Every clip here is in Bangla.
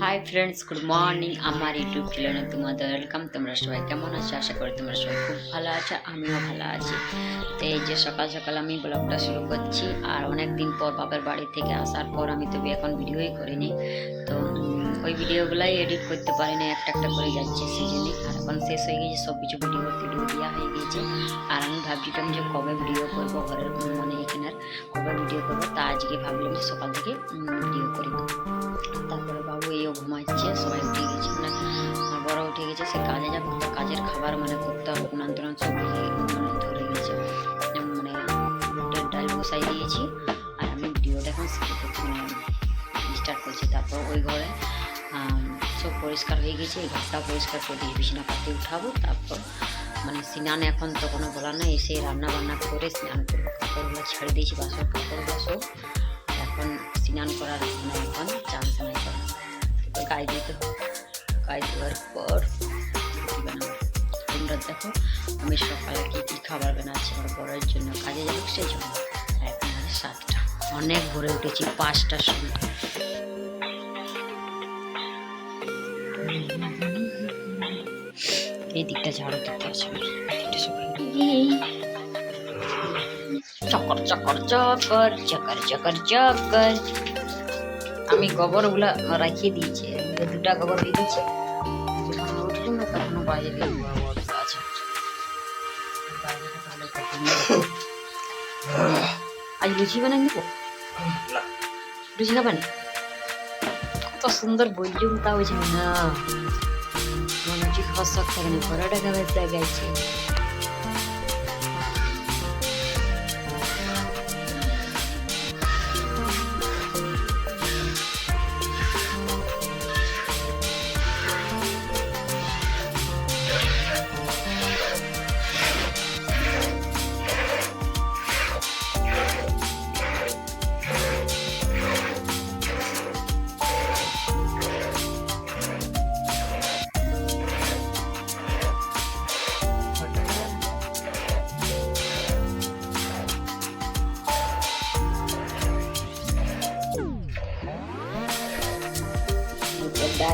হাই ফ্রেন্ডস গুড মর্নিং আমার ইউটিউব চ্যানেলে তোমাদের ওয়েলকাম তোমরা সবাই কেমন আছো আশা করি তোমরা সবাই খুব ভালো আছো আমিও ভালো আছি তো এই যে সকাল সকাল আমি ব্লগটা শুরু করছি আর অনেক দিন পর বাপের বাড়ি থেকে আসার পর আমি তবে এখন ভিডিওই করিনি তো ওই ভিডিওগুলাই এডিট করতে পারিনি একটা একটা করে যাচ্ছে সেই জন্যই আর এখন শেষ হয়ে গেছে সব কিছু ভিডিও ভিডিও দেওয়া হয়ে গেছে আর আমি ভাবছিলাম যে কবে ভিডিও করব ঘরের মানে এখানের কবে ভিডিও করব। তা আজকে ভাবলাম যে সকাল থেকে ভিডিও করি। তারপরে বাবু এইও ঘুমাচ্ছে, সবাই উঠে গেছে। মানে বড় উঠে গেছে, সে কাজে যাবে কাজের খাবার মানে করতে হবে। উনান টুনান সব মানে ধরে গেছে। মানে বুটের ডাল বসাই দিয়েছি, আর আমি ভিডিওটা এখন স্টার্ট করছি তারপর ওই ঘরে সব পরিষ্কার হয়ে গেছে, এই ঘরটা পরিষ্কার করে দিয়েছি বিছানা পাতি উঠাবো। তারপর মানে স্নান এখন তো কোনো বলা নাই, এসে রান্না বান্না করে স্নান করব। কাপড়গুলো ছেড়ে দিয়েছি, বাসন কাপড়গুলো সব এখন স্নান করার মানে এখন চান্স নাই করা। গায়ে দিতে হবে। গায়ে দেওয়ার পর তোমরা দেখো, আমি সকালে কী কী খাবার বানাচ্ছি, আমার বড়ের জন্য কাজে যাব, সেই জন্য এখন সাতটা। অনেক ভোরে উঠেছি, পাঁচটার সময়। এই দিকটা ঝাড়ু দিতে আছে আমার। চকর চকর চকর চকর চকর চকর আমি গোবরগুলা রাখিয়ে দিয়েছি দুটা গোবর দিয়ে দিয়েছি। যখন উঠলি না তখন বাইরে আছে। আজ লুচি বানাই নেব? লুচি না? বানি কত সুন্দর বললুম তা হয়েছে। না লুচি খাওয়ার শখ থাকে না পরোটা খাবার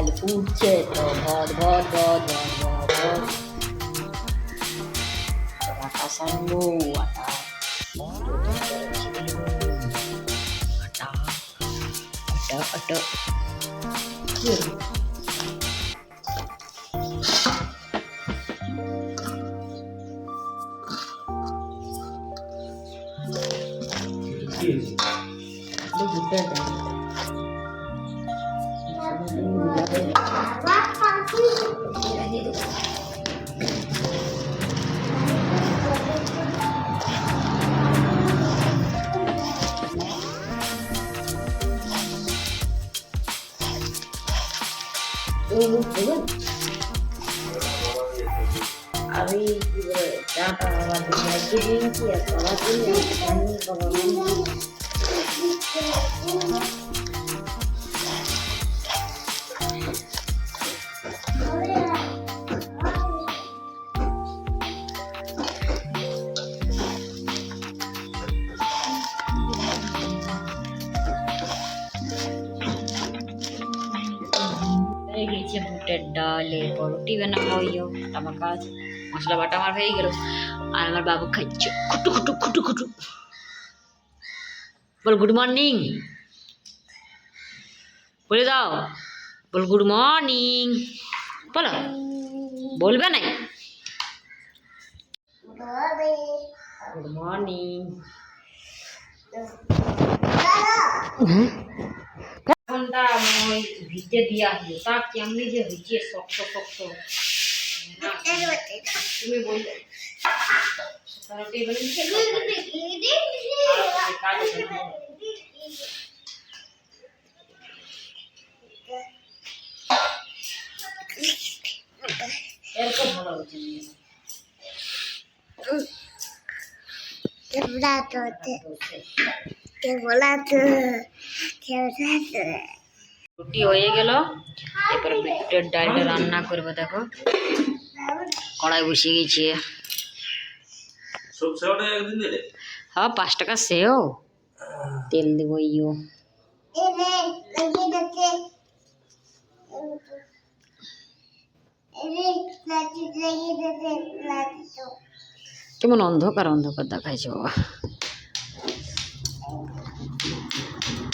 Hayali fortsätter vad, vad, vad, vad, vad, vad. Perakasan gua tak. আমি কি চাটা আমার লাগিয়ে দিয়েছি আর খাবার দিন এরপর রুটি বানাবো ইয়ো আমার কাজ। মশলা বাটা আমার হয়ে গেল আর আমার বাবু খাচ্ছে খুটু খুটু খুটু খুটু। বল গুড মর্নিং বলে দাও। বল গুড মর্নিং বলো বলবে না গুড মর্নিং ঘণ্টা ওই ভিজে দিয়া হলো তা কেমনি যে হয়েছে শক্ত শক্ত তুমি বললে এরকম ভালো হচ্ছে ¿Qué plato? ¿Qué volato? ¿Qué volato? রুটি হয়ে গেল। এরপরে বিটের ডালটা রান্না করব দেখো। কড়াই বসিয়ে গেছি। হ্যাঁ পাঁচ টাকা সেও। তেল দেবো ইও। কেমন অন্ধকার অন্ধকার দেখাইছে বাবা।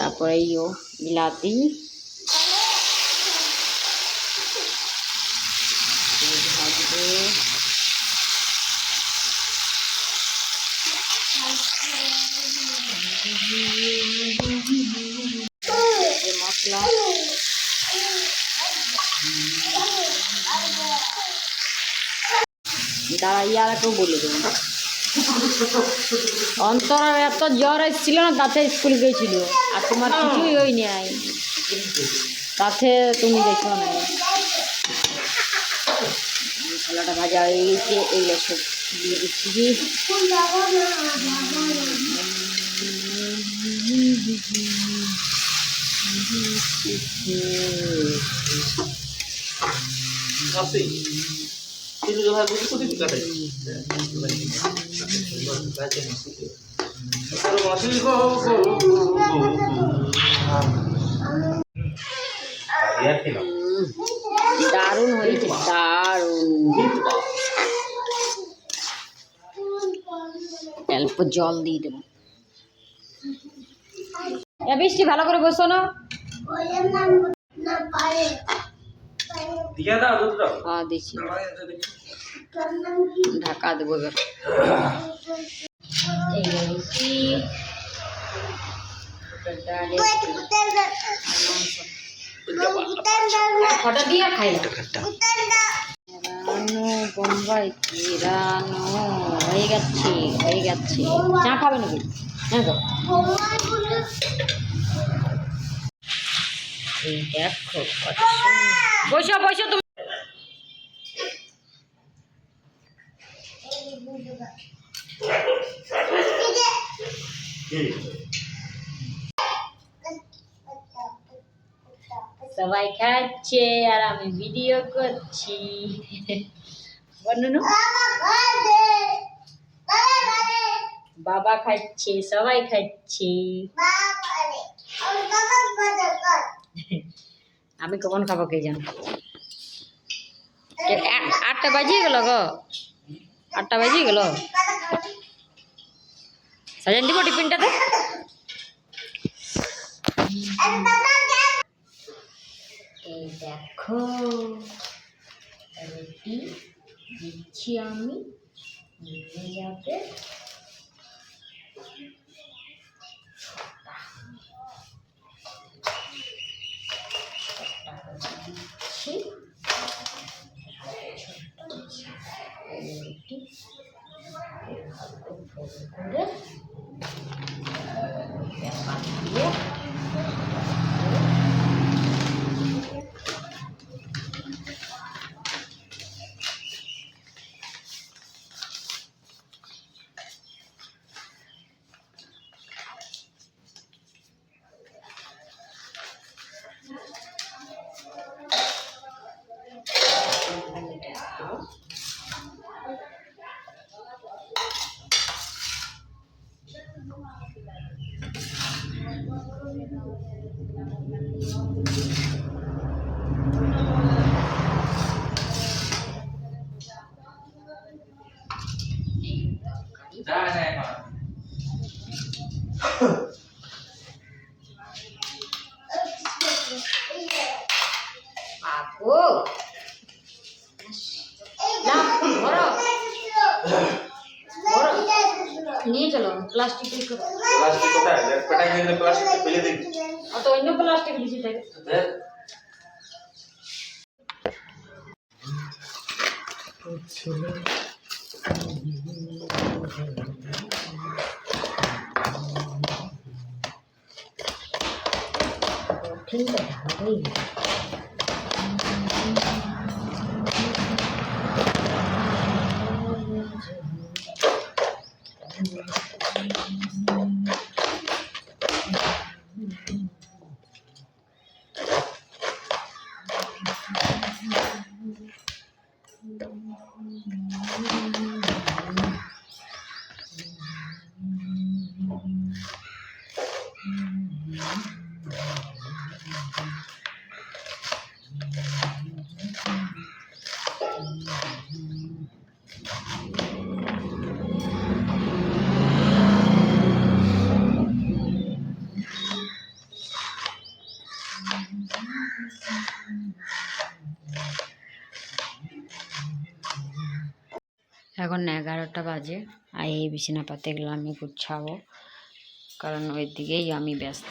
তারপরে ইয়ো বিলাতি। মশলা দাঁড়া ইয়ারাকেও বলে দেবো অন্তরার এত জ্বর এসেছিল না, তাতে স্কুল গেছিল। আর তোমার কিছুই হয়নি আই তাতে তুমি দেখো না মশলাটা ভাজা হয়ে গেছে এইগুলো সব দিয়ে দিচ্ছি। Así. দারুণ হয়েছে দারুণ। অল্প জল দিয়ে দেবো। বৃষ্টি ভালো করে বসো না. হ্যাঁ দিচ্ছি। ঢাকা দেবো এবার হয়ে গেছে হয়ে গেছে। খাবে হ্যাঁ ভগবানগুলো এই দেখো। বসো বসো তুমি। সবাই খাচ্ছে আর আমি ভিডিও করছি। বাবা খাচ্ছে, সবাই খাচ্ছে। আমি কখন খাব কে জানো? আটটা বাজিয়ে গেল গো। আটটা বাজিয়ে গেল। সাজান দিব টিফিনটাতে? এই দেখো রুটি দিচ্ছি আমি নিয়ে যাবে। প্লাস্টিক করো Plastik kota, lihat petang ini plastik pilih di. অত অন্য প্লাস্টিক দিছি থাকে Lihat. ঠিক আছে এখন এগারোটা বাজে আর এই বিছানা পাতিগুলো আমি গুছাবো। কারণ ওই দিকেই আমি ব্যস্ত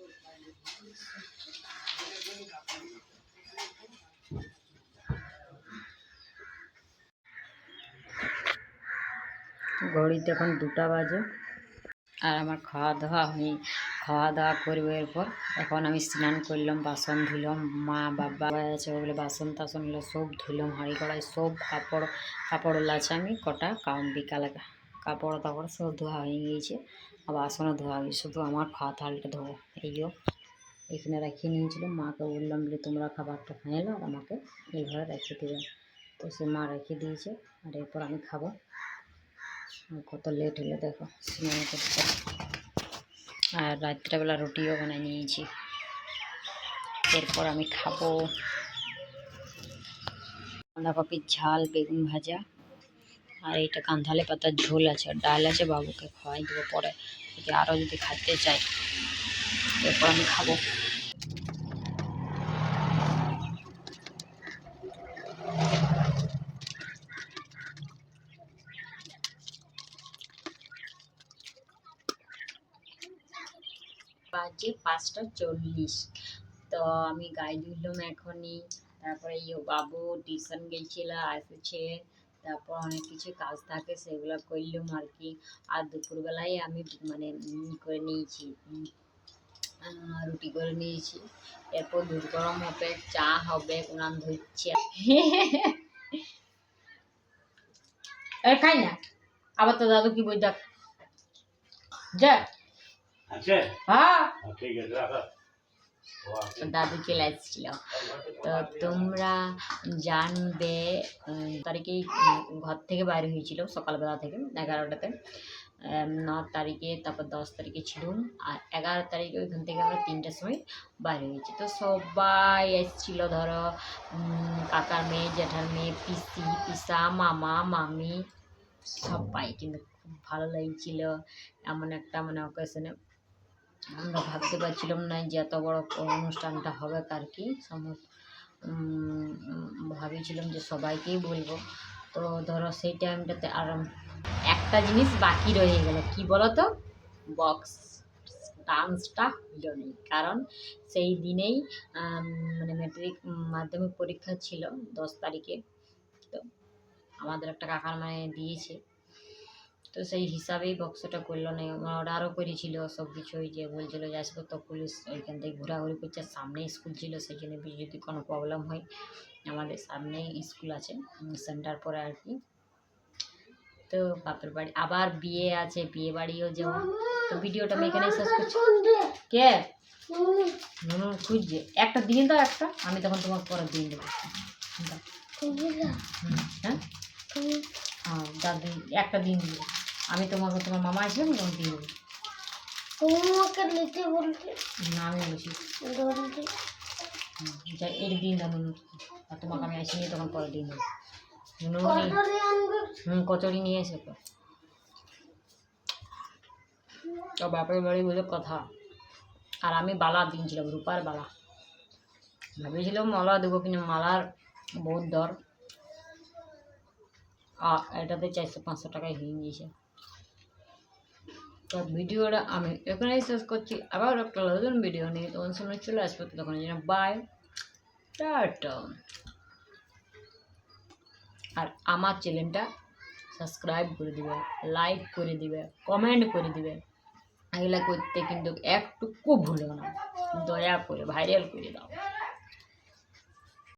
ঘড়িতে এখন দুটা বাজে। আর আমার খাওয়া দাওয়া আমি খাওয়া দাওয়া করব এরপর এখন আমি স্নান করলাম, বাসন ধুলাম মা, বাবা আছে বলে বাসন টাসন এগুলো সব ধুলাম হাঁড়ি কড়াই সব কাপড় কাপড় আছে আমি কটা কারণ বিকালে কাপড় তাপড় সব ধোয়া হয়ে গিয়েছে, আর বাসনও ধোয়া হয়ে শুধু আমার খাওয়া থালটা ধোবো। এই যে এখানে রেখে নিয়েছিল, মাকে বললাম যে তোমরা খাবারটা নাও, আর আমাকে এইভাবে রেখে দেবে। তো সে মা রেখে দিয়েছে, আর এরপর আমি খাব। কত লেট হলো দেখো, স্নান করতে। আর রাত্রেবেলা রুটিও বানিয়ে নিয়েছি। এরপর আমি খাব বাঁধাকপির ঝাল, বেগুন ভাজা। আর এইটা কাঁধালে পাতার ঝোল আছে, আর ডাল আছে, বাবুকে খাওয়াই দেবো পরে। যদি আরও যদি খেতে চাই এরপর আমি খাব। বাজে পাঁচটা চল্লিশ। তো আমি গায়ে ধুলাম এখনই। তারপরে ইয়ে বাবু টিউশন গেছিল, আসছে। তারপর অনেক কিছু কাজ থাকে, সেগুলো করলাম আর কি। আর দুপুরবেলায় আমি মানে করে নিয়েছি রুটি করে নিয়েছি। এরপর দুধ গরম হবে, চা হবে, উনান ধরছে। খাই না। আবার তো দাদু কি বই দেখ। যা আছে? হ্যাঁ। ঠিক আছে। দাদু চলে এসেছিল তো তোমরা জানবে তারিখেই ঘর থেকে বাইরে হয়েছিল সকালবেলা থেকে এগারোটাতে। ন তারিখে তারপর দশ তারিখে ছিলাম আর এগারো তারিখে ওইখান থেকে আমরা তিনটার সময় বাইরে হয়েছি। তো সবাই এসেছিল ধরো কাকার মেয়ে জেঠার মেয়ে পিসি পিসা মামা মামি সবাই। কিন্তু খুব ভালো লাগছিল। এমন একটা মানে অকেশনে আমরা ভাবতে পারছিলাম না যে এত বড় অনুষ্ঠানটা হবে আর কি সমস্ত ভাবিছিলাম যে সবাইকেই বলব। তো ধরো সেই টাইমটাতে আর একটা জিনিস বাকি রয়ে গেল। কি বলো তো বক্স ডান্সটা হইল নি। কারণ সেই দিনেই মানে ম্যাট্রিক মাধ্যমিক পরীক্ষা ছিল দশ তারিখে। তো আমাদের একটা কাকার মানে দিয়েছে। তো সেই হিসাবেই বক্সটা করল না। অর্ডারও করেছিল সব কিছু ওই যে বলছিল যে আসব তো পুলিশ ওইখান থেকে ঘোরাঘুরি করছে সামনেই স্কুল ছিল সেই জন্য যদি কোনো প্রবলেম হয় আমাদের সামনেই স্কুল আছে সেন্টার পরে আর কি। তো বাপের বাড়ি আবার বিয়ে আছে বিয়ে বাড়িও যেমন তো ভিডিওটা আমি এখানে শেষ করছি। কে? খুঁজছে। একটা দিন দাও একটা আমি তখন তোমার পরে দিন দেবো। হ্যাঁ? হ্যাঁ দিন একটা দিন দিল আমি তোমাকে তোমার মামা আসলাম তখন দিন দিল তুমি আমাকে নিতে বলতে না আমি বলছি। বলতে যা এর দিন দাম আর তোমাকে আমি আসিনি তখন পরের দিন নুন হুম কচুরি নিয়ে এসে তো তো বাপের বাড়ি বলে কথা। আর আমি বালা দিনছিলাম রূপার বালা। ভেবেছিলাম মালা দেবো কিন্তু মালার বহুত দর। আর এটাতে চারশো পাঁচশো টাকায় হয়ে গিয়েছে তো ভিডিওটা আমি এখানেই শেষ করছি। আবার একটা নতুন ভিডিও নিয়ে তখন সময় চলে আসবে। তখন যেন বাই টাটা। আর আমার চ্যানেলটা সাবস্ক্রাইব করে দিবে লাইক করে দিবে কমেন্ট করে দিবে। এগুলা করতে কিন্তু একটুকু ভুলো না। দয়া করে ভাইরাল করে দাও।